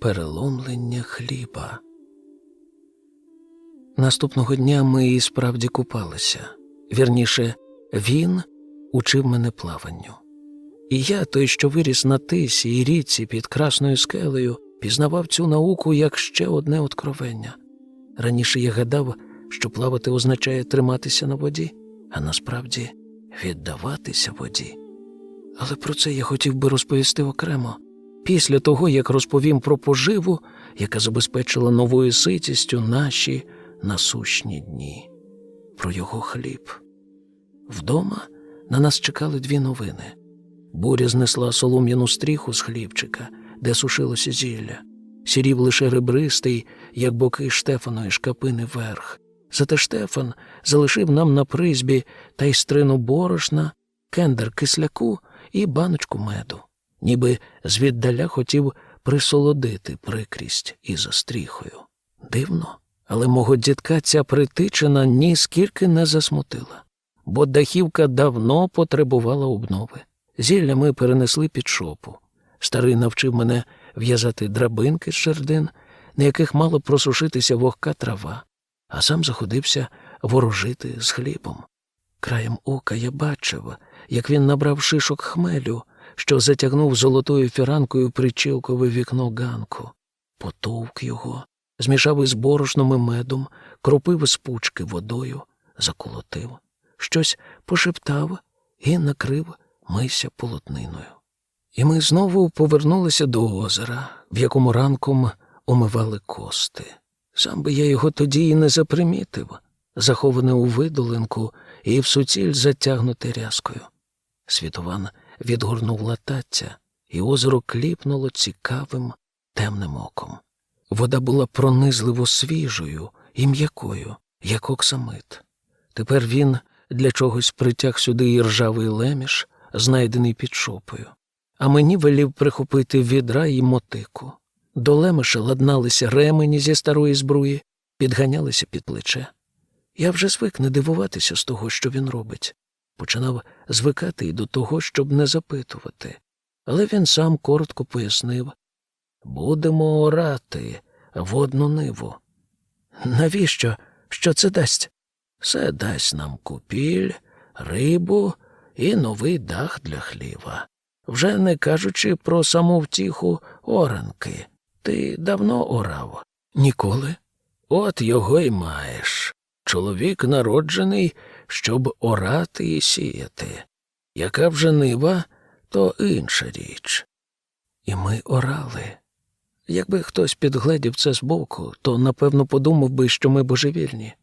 переломлення хліба. Наступного дня ми і справді купалися. Вірніше, він учив мене плаванню. І я, той, що виріс на тисі і річці під красною скелею, пізнавав цю науку як ще одне откровення. Раніше я гадав, що плавати означає триматися на воді, а насправді віддаватися воді. Але про це я хотів би розповісти окремо. Після того, як розповім про поживу, яка забезпечила новою ситістю наші насущні дні, про його хліб. Вдома на нас чекали дві новини. Буря знесла солом'яну стріху з хлібчика, де сушилося зілля. Сірів лише ребристий, як боки Штефаної шкапини верх. Зате Штефан залишив нам на призбі тайстрину борошна, кендер кисляку і баночку меду, ніби звіддаля хотів присолодити прикрість із стріхою. Дивно, але мого дідка ця притичина ніскільки не засмутила, бо дахівка давно потребувала обнови. Зілля ми перенесли під шопу. Старий навчив мене в'язати драбинки з жердин, на яких мало просушитися вогка трава, а сам заходився ворожити з хлібом. Краєм ока я бачив, як він набрав шишок хмелю, що затягнув золотою фіранкою причілкове вікно ганку, потовк його, змішав із борошном і медом, кропив з пучки водою, заколотив, щось пошептав і накрив мися полотниною. І ми знову повернулися до озера, в якому ранком омивали кости. Сам би я його тоді і не запримітив, заховане у видолинку і в суціль затягнуте рязкою. Світован відгорнув латаття, і озеро кліпнуло цікавим темним оком. Вода була пронизливо свіжою і м'якою, як оксамит. Тепер він для чогось притяг сюди і ржавий леміш, знайдений під шопою, а мені велів прихопити відра і мотику. До лемеша ладналися ремені зі старої збруї, підганялися під плече. Я вже звик не дивуватися з того, що він робить. Починав звикати і до того, щоб не запитувати. Але він сам коротко пояснив будемо орати водну ниву. Навіщо? Що це дасть? Це дасть нам купіль, рибу і новий дах для хліва. Вже не кажучи про саму втіху оранки. Ти давно орав? Ніколи. От його й маєш. Чоловік народжений, щоб орати і сіяти. Яка вже нива, то інша річ. І ми орали. Якби хтось підгледів це збоку, то напевно подумав би, що ми божевільні.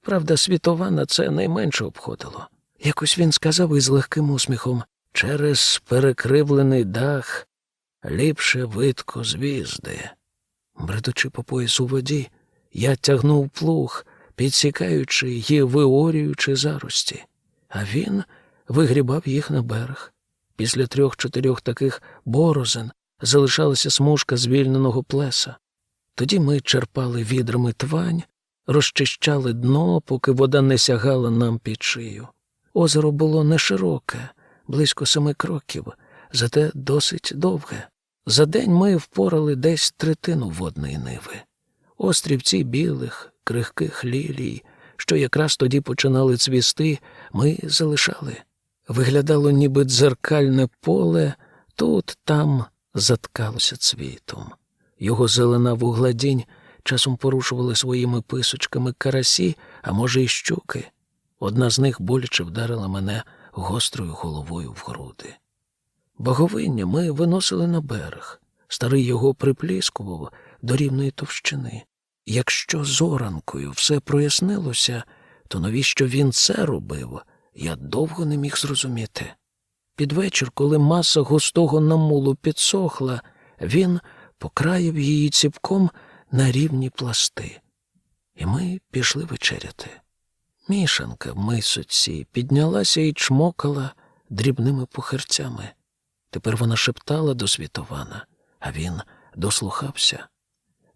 Правда, світова на це найменше обходило. Якось він сказав із легким усміхом через перекривлений дах ліпше видко звізди. Бредучи по поясу воді, я тягнув плуг, підсікаючи й виорюючи зарості, а він вигрібав їх на берег. Після трьох-чотирьох таких борозен залишалася смужка звільненого плеса. Тоді ми черпали відрами твань, розчищали дно, поки вода не сягала нам під шию. Озеро було не широке, близько семи кроків, зате досить довге. За день ми впорали десь третину водної ниви. Острівці білих, крихких лілій, що якраз тоді починали цвісти, ми залишали. Виглядало, ніби дзеркальне поле, тут там заткалося цвітом. Його зелена вугладінь часом порушували своїми писочками карасі, а може, й щуки. Одна з них боляче вдарила мене гострою головою в груди. Боговиння ми виносили на берег. Старий його припліскував до рівної товщини. Якщо зоранкою все прояснилося, то навіщо він це робив, я довго не міг зрозуміти. Під вечір, коли маса густого намулу підсохла, він покраїв її ціпком на рівні пласти. І ми пішли вечеряти. Мішанка в мисоці піднялася і чмокала дрібними пухерцями. Тепер вона шептала до світована, а він дослухався.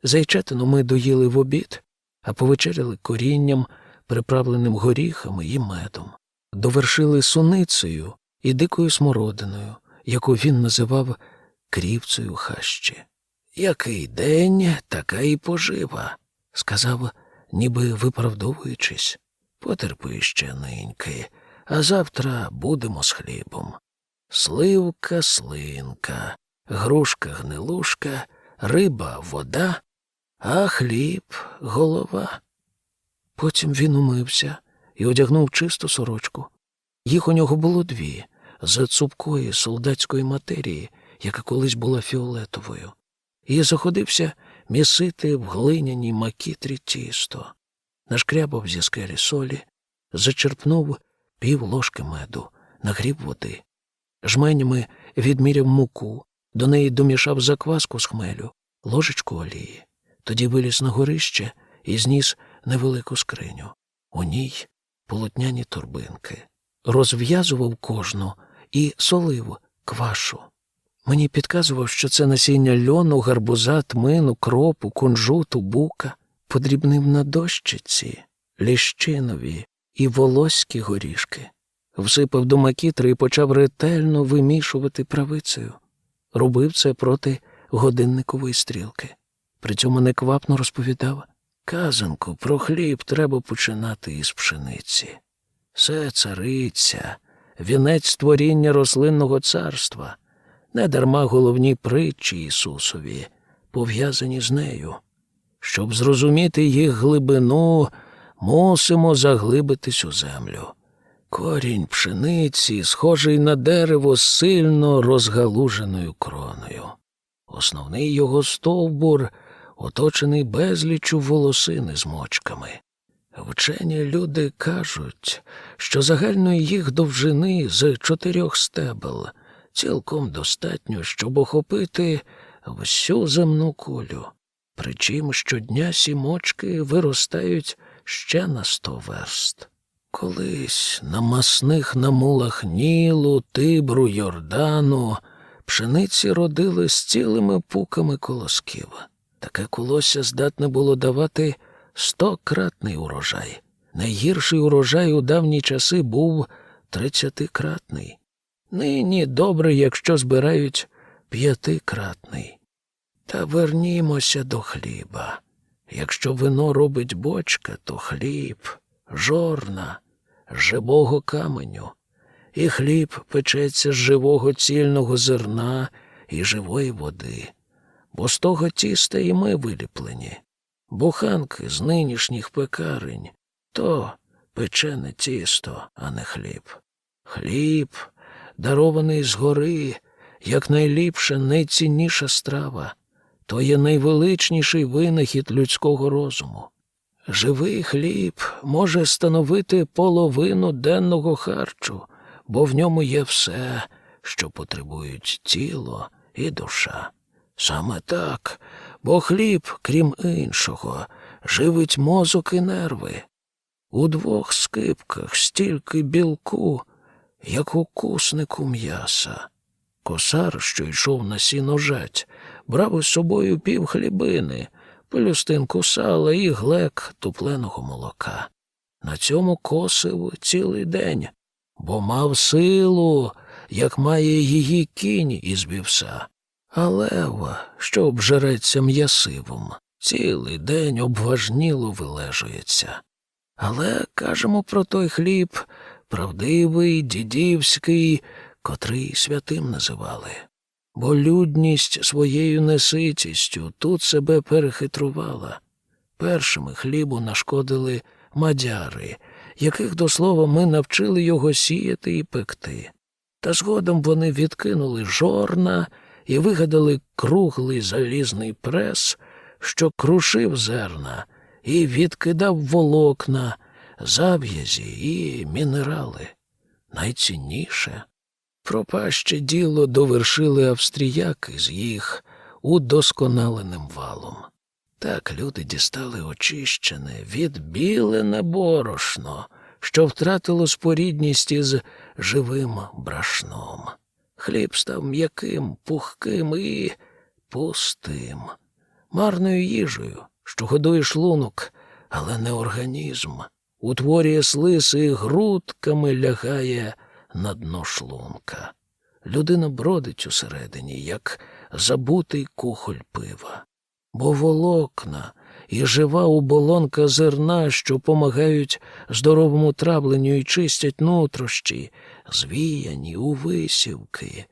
Зайчатину ми доїли в обід, а повечеряли корінням, приправленим горіхами і медом. Довершили суницею і дикою смородиною, яку він називав крівцею хащі. Який день, така і пожива, сказав, ніби виправдовуючись. Потерпи ще неньки, а завтра будемо з хлібом. Сливка, слинка, грушка, гнилушка, риба, вода, а хліб голова. Потім він умився і одягнув чисту сорочку. Їх у нього було дві з цупкої солдатської матерії, яка колись була фіолетовою, і заходився місити в глиняній макітрі тісто, нашкрябав зі скелі солі, зачерпнув пів ложки меду, нагрів води, жменями відміряв муку, до неї домішав закваску з хмелю, ложечку олії. Тоді виліз на горище і зніс невелику скриню. У ній полотняні торбинки. Розв'язував кожну і солив квашу. Мені підказував, що це насіння льону, гарбуза, тмину, кропу, кунжуту, бука, подрібнив на дощиці, ліщинові і волоські горішки. Всипав до макітри і почав ретельно вимішувати правицею. Робив це проти годинникової стрілки. При цьому неквапно розповідав казанку про хліб треба починати із пшениці. Це цариця, вінець створіння рослинного царства, недарма головні притчі Ісусові, пов'язані з нею. Щоб зрозуміти їх глибину, мусимо заглибитись у землю. Корінь пшениці, схожий на дерево з сильно розгалуженою кроною. Основний його стовбур оточений безлічу волосини з мочками. Вчені люди кажуть, що загальної їх довжини з чотирьох стебел цілком достатньо, щоб охопити всю земну кулю. Причим щодня сімочки виростають ще на сто верст. Колись на масних намулах Нілу, Тибру, Йордану пшениці родили з цілими пуками колосків. Таке колосся здатне було давати стократний урожай. Найгірший урожай у давні часи був тридцятикратний. Нині добре, якщо збирають п'ятикратний. Та вернімося до хліба. Якщо вино робить бочка, то хліб, жорна, живого каменю, і хліб печеться з живого цільного зерна і живої води, бо з того тіста і ми виліплені. Буханки з нинішніх пекарень то печене тісто, а не хліб. Хліб, дарований згори, як найліпша, найцінніша страва, то є найвеличніший винахід людського розуму. Живий хліб може становити половину денного харчу, бо в ньому є все, що потребують тіло і душа. Саме так, бо хліб, крім іншого, живить мозок і нерви. У двох скипках стільки білку, як у куснику м'яса. Косар, що йшов на сіножать, брав із собою пів хлібини, пелюстинку сала і глек тупленого молока. На цьому косив цілий день, бо мав силу, як має її кінь із вівса. А лев, що обжереться м'ясивом, цілий день обважніло вилежується. Але кажемо про той хліб правдивий, дідівський, котрий святим називали. Бо людність своєю неситістю тут себе перехитрувала. Першими хлібу нашкодили мадяри, яких, до слова, ми навчили його сіяти і пекти. Та згодом вони відкинули жорна і вигадали круглий залізний прес, що крушив зерна і відкидав волокна, зав'язі і мінерали. Найцінніше пропаще діло довершили австріяки з їх удосконаленим валом. Так люди дістали очищене, відбілене борошно, що втратило спорідність із живим брашном. Хліб став м'яким, пухким і пустим, марною їжею, що годує шлунок, але не організм, утворює слиз і грудками лягає на дно шлунка. Людина бродить усередині, як забутий кухоль пива. Бо волокна і жива оболонка зерна, що помагають здоровому травленню і чистять нутрощі, звіяні у висівки.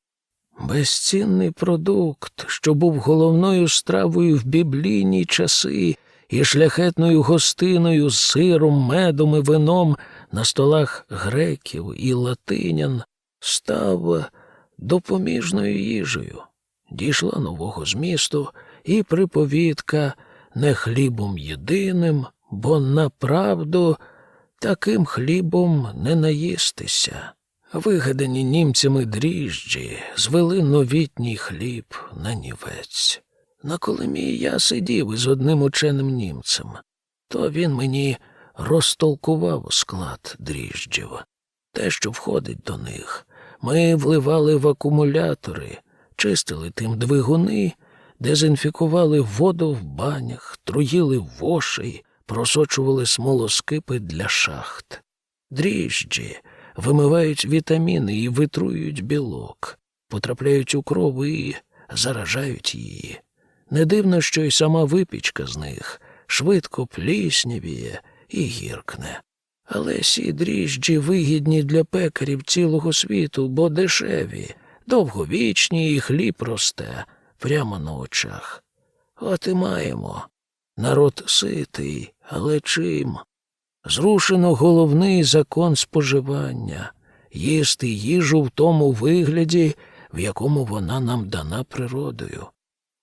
Безцінний продукт, що був головною стравою в біблійні часи і шляхетною гостиною з сиром, медом і вином на столах греків і латинян, став допоміжною їжею. Дійшла нового змісту і приповідка не хлібом єдиним, бо направду таким хлібом не наїстися. Вигадані німцями дріжджі звели новітній хліб на нівець. На колемі я сидів із одним ученим німцем, то він мені розтолкував склад дріжджів, те, що входить до них. Ми вливали в акумулятори, чистили тим двигуни, дезінфікували воду в банях, труїли вошей, просочували смолоскипи для шахт. Дріжджі вимивають вітаміни і витрують білок, потрапляють у кров і заражають її. Не дивно, що й сама випічка з них швидко пліснявіє і гіркне. Але сі дріжджі вигідні для пекарів цілого світу, бо дешеві, довговічні і хліб росте прямо на очах. От і маємо. Народ ситий, але чим? Зрушено головний закон споживання їсти їжу в тому вигляді, в якому вона нам дана природою.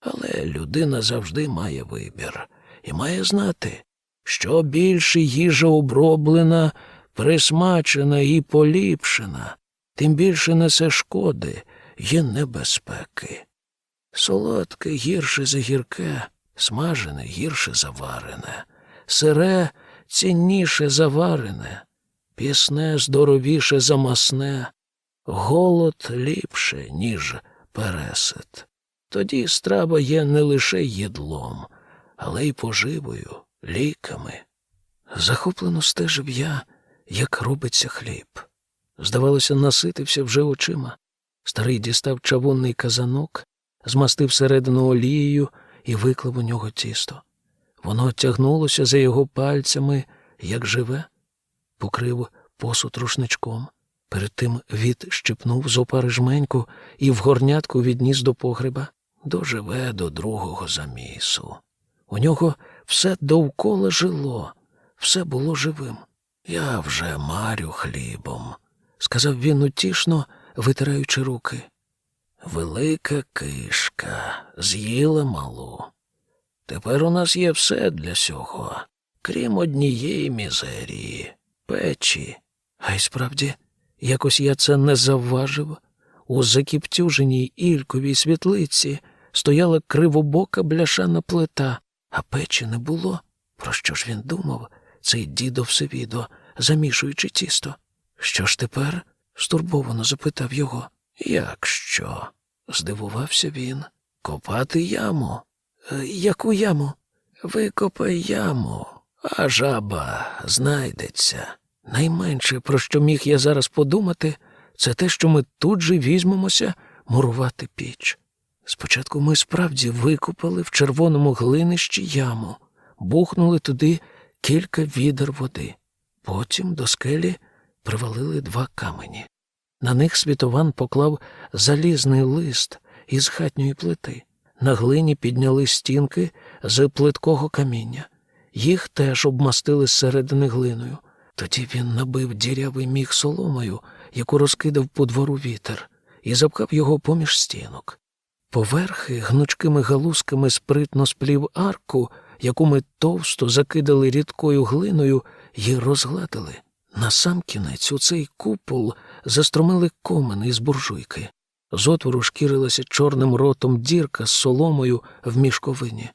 Але людина завжди має вибір і має знати, що більше їжа оброблена, присмачена і поліпшена, тим більше несе шкоди і небезпеки. Солодке гірше за гірке, смажене гірше за варене, сире цінніше за варене, пісне здоровіше за масне, голод ліпше, ніж пересит. Тоді страва є не лише їдлом, але й поживою, ліками. Захоплено стежив я, як робиться хліб. Здавалося, наситився вже очима. Старий дістав чавунний казанок, змастив середину олією і виклав у нього тісто. Воно тягнулося за його пальцями, як живе, покрив посуд рушничком. Перед тим відщипнув з опари жменьку і в горнятку відніс до погреба. Доживе до другого замісу. У нього все довкола жило, все було живим. Я вже марю хлібом, сказав він утішно, витираючи руки. Велика кишка з'їла малу. Тепер у нас є все для сього, крім однієї мізерії, печі. А й справді, якось я це не завважив. У закіптюженій ільковій світлиці стояла кривобока бляшана плита, а печі не було. Про що ж він думав, цей дідо всевідо, замішуючи тісто? Що ж тепер? стурбовано запитав його. Як що? здивувався він. Копати яму. «Е, Яку яму? Викопай яму, а жаба знайдеться. Найменше, про що міг я зараз подумати, це те, що ми тут же візьмемося мурувати піч. Спочатку ми справді викопали в червоному глинищі яму, бухнули туди кілька відер води. Потім до скелі привалили два камені. На них світован поклав залізний лист із хатньої плити. На глині підняли стінки з плиткого каміння. Їх теж обмастили зсередини глиною. Тоді він набив дірявий міг соломою, яку розкидав по двору вітер, і запхав його поміж стінок. Поверхи гнучкими галузками спритно сплів арку, яку ми товсто закидали рідкою глиною і розгладили. Насамкінець у цей купол застромили комен із буржуйки. З отвору шкірилася чорним ротом дірка з соломою в мішковині.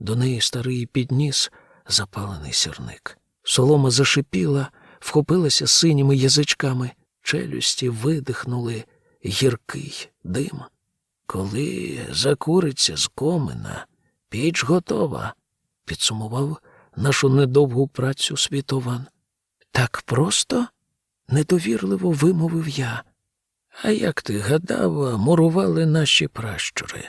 До неї старий підніс запалений сірник. Солома зашипіла, вхопилася синіми язичками, челюсті видихнули гіркий дим. Коли закуриться з комина, піч готова, підсумував нашу недовгу працю світован. Так просто? недовірливо вимовив я. А як ти гадав, мурували наші пращури?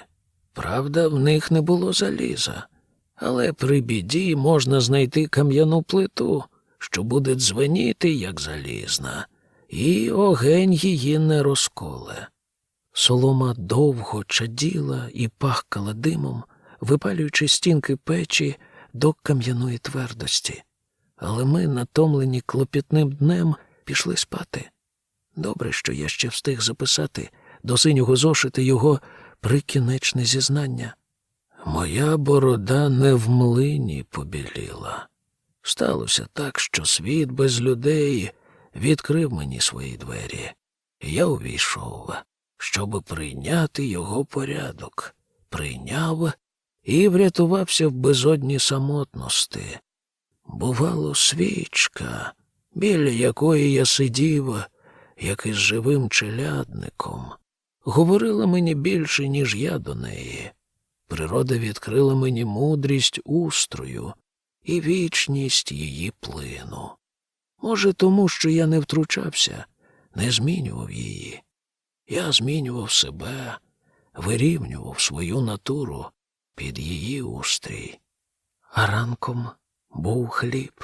Правда, в них не було заліза, але при біді можна знайти кам'яну плиту, що буде дзвеніти, як залізна, і огень її не розколе. Солома довго чаділа і пахкала димом, випалюючи стінки печі до кам'яної твердості. Але ми, натомлені клопітним днем, пішли спати. Добре, що я ще встиг записати до синього зошита його прикінечне зізнання. Моя борода не в млині побіліла. Сталося так, що світ без людей відкрив мені свої двері. Я увійшов, щоб прийняти його порядок, прийняв і врятувався в безодні самотності. Бувало, свічка, біля якої я сидів, як із живим челядником, говорила мені більше, ніж я до неї. Природа відкрила мені мудрість устрою і вічність її плину. Може, тому, що я не втручався, не змінював її. Я змінював себе, вирівнював свою натуру під її устрій. А ранком був хліб,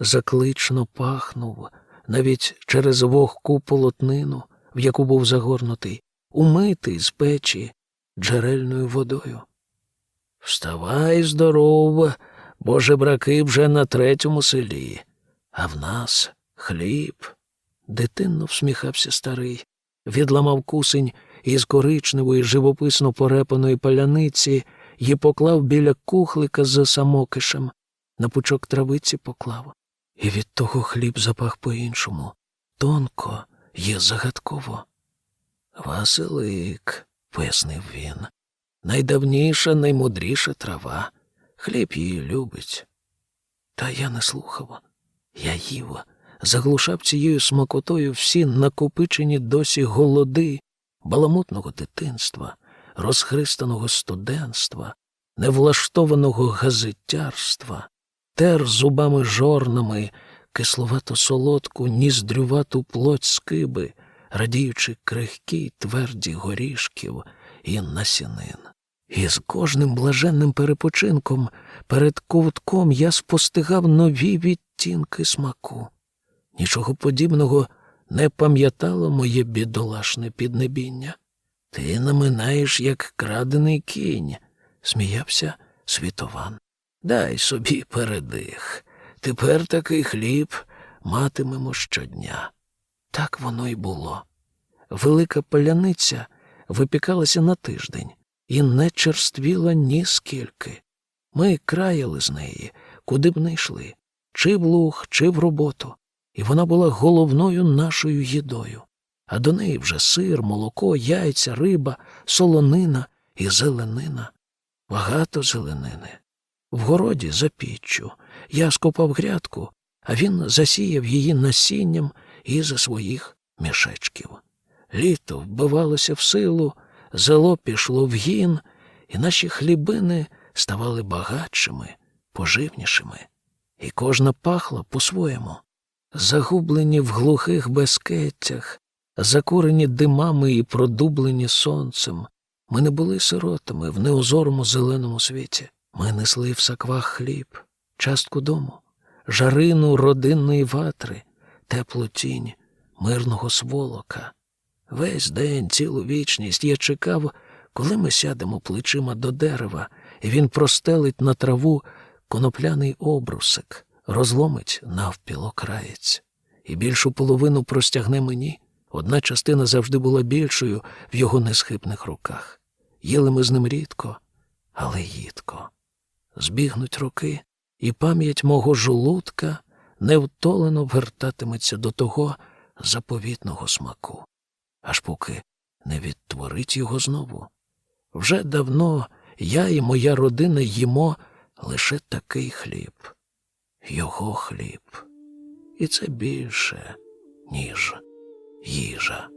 заклично пахнув, навіть через вогку полотнину, в яку був загорнутий, умитий з печі джерельною водою. Вставай, здоров, бо жебраки вже на третьому селі, а в нас хліб. Дитинно всміхався старий, відламав кусень із коричневої живописно порепаної паляниці і поклав біля кухлика з самокишем, на пучок травиці поклав. І від того хліб запах по-іншому, тонко є загадково. Василик, пояснив він, найдавніша, наймудріша трава. Хліб її любить. Та я не слухав. Я їв, заглушав цією смакотою всі накопичені досі голоди баламутного дитинства, розхристаного студентства, невлаштованого газетярства, тер зубами жорнами кисловато солодку, ніздрювату плоть скиби, радіючи крихкі тверді горішків і насінин. І з кожним блаженним перепочинком перед ковтком я спостигав нові відтінки смаку. Нічого подібного не пам'ятало моє бідолашне піднебіння. Ти наминаєш, як крадений кінь, сміявся світован. Дай собі передих. Тепер такий хліб матимемо щодня. Так воно й було. Велика паляниця випікалася на тиждень і не черствіла ні скільки. Ми краяли з неї, куди б не йшли, чи в луг, чи в роботу, і вона була головною нашою їдою. А до неї вже сир, молоко, яйця, риба, солонина і зеленина. Багато зеленини. В городі за піччю я скопав грядку, а він засіяв її насінням із своїх мішечків. Літо вбивалося в силу, зело пішло в гін, і наші хлібини ставали багатшими, поживнішими, і кожна пахла по-своєму. Загублені в глухих безкеттях, закурені димами і продублені сонцем, ми не були сиротами в неозорому зеленому світі. Ми несли в саквах хліб, частку дому, жарину родинної ватри, теплу тінь мирного сволока. Весь день, цілу вічність я чекав, коли ми сядемо плечима до дерева, і він простелить на траву конопляний обрусик, розломить навпіл окраєць. І більшу половину простягне мені. Одна частина завжди була більшою в його несхибних руках. Їли ми з ним рідко, але їдко. Збігнуть роки, і пам'ять мого жолудка невтолено вертатиметься до того заповітного смаку, аж поки не відтворить його знову. Вже давно я і моя родина їмо лише такий хліб, його хліб. І це більше, ніж їжа.